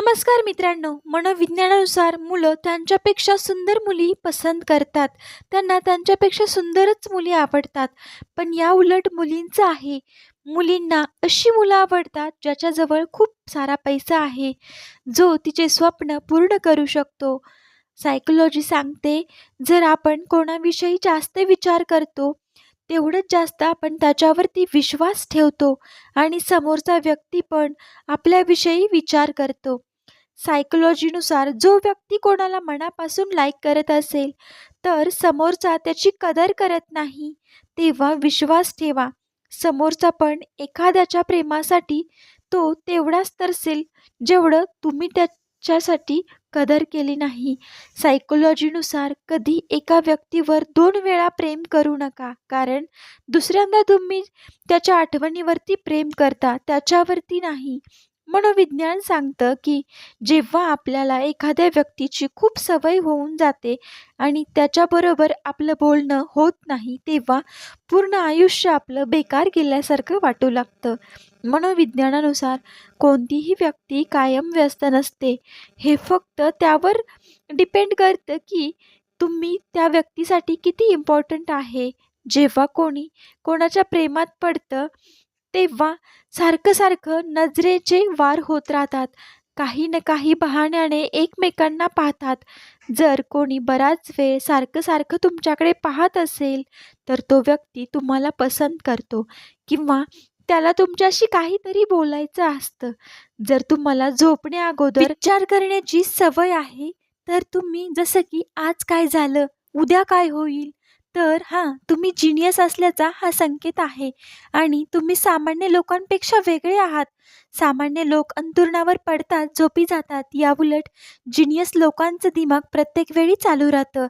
नमस्कार मित्रांनो. मनोविज्ञानानुसार मुलं त्यांच्यापेक्षा सुंदर मुली पसंत करतात. त्यांना त्यांच्यापेक्षा सुंदरच मुली आवडतात. पण या उलट मुलींचं आहे. मुलींना अशी मुलं आवडतात ज्याच्याजवळ खूप सारा पैसा आहे. जो तिचे स्वप्न पूर्ण करू शकतो. सायकोलॉजी सांगते जर आपण कोणाविषयी जास्त विचार करतो तेवढंच जास्त आपण त्याच्यावरती विश्वास ठेवतो आणि समोरचा व्यक्ती पण आपल्याविषयी विचार करतो. सायकोलॉजीनुसार जो व्यक्ती कोणाला मनापासून लाईक करत असेल तर समोरचा त्याची कदर करत नाही. तेव्हा विश्वास ठेवा. समोरचा पण एखाद्याच्या प्रेमासाठी तो तेवढाच तरसेल जेवढं तुम्ही त्याच्यासाठी कदर केली नाही. सायकोलॉजीनुसार कधी एका व्यक्तीवर दोन वेळा प्रेम करू नका कारण दुसऱ्यांदा तुम्ही त्याच्या आठवणीवरती प्रेम करता त्याच्यावरती नाही. मनोविज्ञान सांगतं की जेव्हा आपल्याला एखाद्या व्यक्तीची खूप सवय होऊन जाते आणि त्याच्याबरोबर आपलं बोलणं होत नाही तेव्हा पूर्ण आयुष्य आपलं बेकार गेल्यासारखं वाटू लागतं. मनोविज्ञानानुसार कोणतीही व्यक्ती कायम व्यस्त नसते. हे फक्त त्यावर डिपेंड करतं की तुम्ही त्या व्यक्तीसाठी किती इम्पॉर्टंट आहे. जेव्हा कोणी कोणाच्या प्रेमात पडतं तेव्हा सारखं सारखं नजरेचे वार होत राहतात. काही ना काही बहाण्याने एकमेकांना पाहतात. जर कोणी बराच वेळ सारखं सारखं तुमच्याकडे पाहत असेल तर तो व्यक्ती तुम्हाला पसंत करतो किंवा त्याला तुमच्याशी काहीतरी बोलायचं असतं. जर तुम्हाला झोपण्या अगोदर विचार करण्याची सवय आहे तर तुम्ही जसं की आज काय झालं उद्या काय होईल तर हां तुम्ही जिनियस असल्याचा हा संकेत आहे. आणि तुम्ही सामान्य लोकांपेक्षा वेगळे आहात. सामान्य लोक अंतुरणावर पडतात झोपी जातात. याउलट जिनियस लोकांचं दिमाग प्रत्येक वेळी चालू राहतं.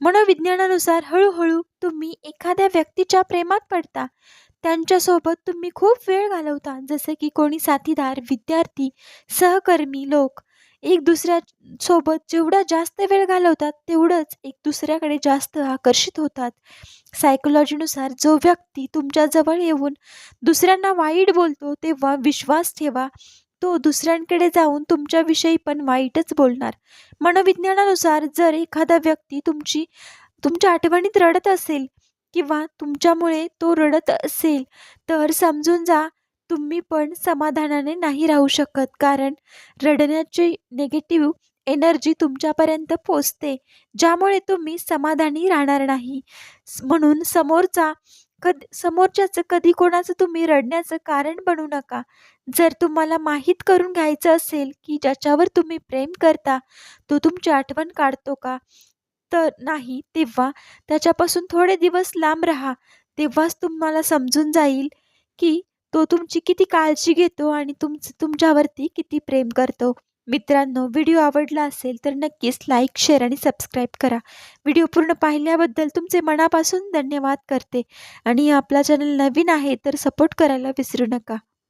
मनोविज्ञानानुसार हळूहळू तुम्ही एखाद्या व्यक्तीच्या प्रेमात पडता. त्यांच्यासोबत तुम्ही खूप वेळ घालवता. जसे की कोणी साथीदार विद्यार्थी सहकर्मी लोक. एक दुसऱ्यासोबत जेवढा जास्त वेळ घालवतात तेवढंच एक दुसऱ्याकडे जास्त आकर्षित होतात. सायकोलॉजीनुसार जो व्यक्ती तुमच्याजवळ येऊन दुसऱ्यांना वाईट बोलतो तेव्हा विश्वास ठेवा. तो दुसऱ्यांकडे जाऊन तुमच्याविषयी पण वाईटच बोलणार. मनोविज्ञानानुसार जर एखादा व्यक्ती तुमची तुमच्या आठवणीत रडत असेल किंवा तुमच्यामुळे तो रडत असेल तर समजून जा तुम्ही पण समाधानाने नाही राहू शकत. कारण रडण्याची निगेटिव्ह एनर्जी तुमच्यापर्यंत पोचते. ज्यामुळे तुम्ही समाधानी राहणार नाही. म्हणून समोरचा कद समोरच्याचं कधी कोणाचं तुम्ही रडण्याचं कारण बनू नका. जर तुम्हाला माहीत करून घ्यायचं असेल की ज्याच्यावर तुम्ही प्रेम करता तो तुमची आठवण काढतो का? तर नाही तेव्हा त्याच्यापासून थोडे दिवस लांब राहा. तेव्हाच तुम्हाला समजून जाईल की तो तुमची किती काळजी घेतो आणि तुमचं तुमच्यावरती किती प्रेम करतो. मित्रांनो व्हिडिओ आवडला असेल तर नक्कीच लाईक शेअर आणि सबस्क्राईब करा. व्हिडिओ पूर्ण पाहिल्याबद्दल तुमचे मनापासून धन्यवाद करते. आणि आपला चॅनल नवीन आहे तर सपोर्ट करायला विसरू नका.